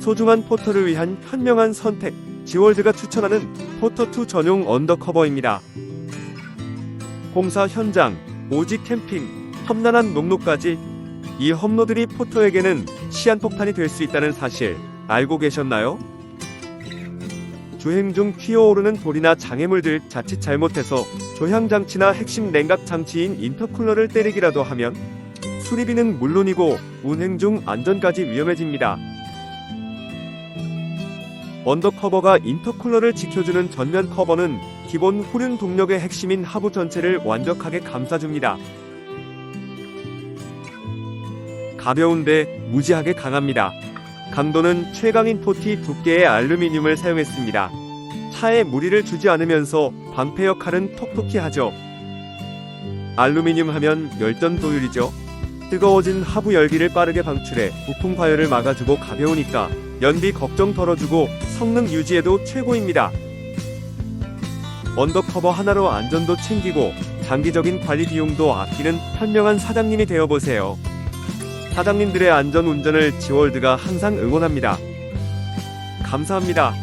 소중한 포터를 위한 현명한 선택. 지월드가 추천하는 포터2 전용 언더커버입니다. 공사 현장, 오직 캠핑, 험난한 목록까지 이 험로들이 포터에게는 시한폭탄이 될 수 있다는 사실 알고 계셨나요? 주행 중 튀어오르는 돌이나 장애물들 자칫 잘못해서 조향장치나 핵심 냉각 장치인 인터쿨러를 때리기라도 하면 수리비는 물론이고 운행 중 안전까지 위험해집니다. 언더커버가 인터쿨러를 지켜주는 전면 커버는 기본 후륜 동력의 핵심인 하부 전체를 완벽하게 감싸줍니다. 가벼운데 무지하게 강합니다. 강도는 최강인 포티 두께의 알루미늄을 사용했습니다. 차에 무리를 주지 않으면서 방패 역할은 톡톡히 하죠. 알루미늄 하면 열전 도율이죠. 뜨거워진 하부 열기를 빠르게 방출해 부품 과열을 막아주고 가벼우니까 연비 걱정 덜어주고 성능 유지에도 최고입니다. 언더커버 하나로 안전도 챙기고 장기적인 관리 비용도 아끼는 현명한 사장님이 되어보세요. 사장님들의 안전 운전을 지월드가 항상 응원합니다. 감사합니다.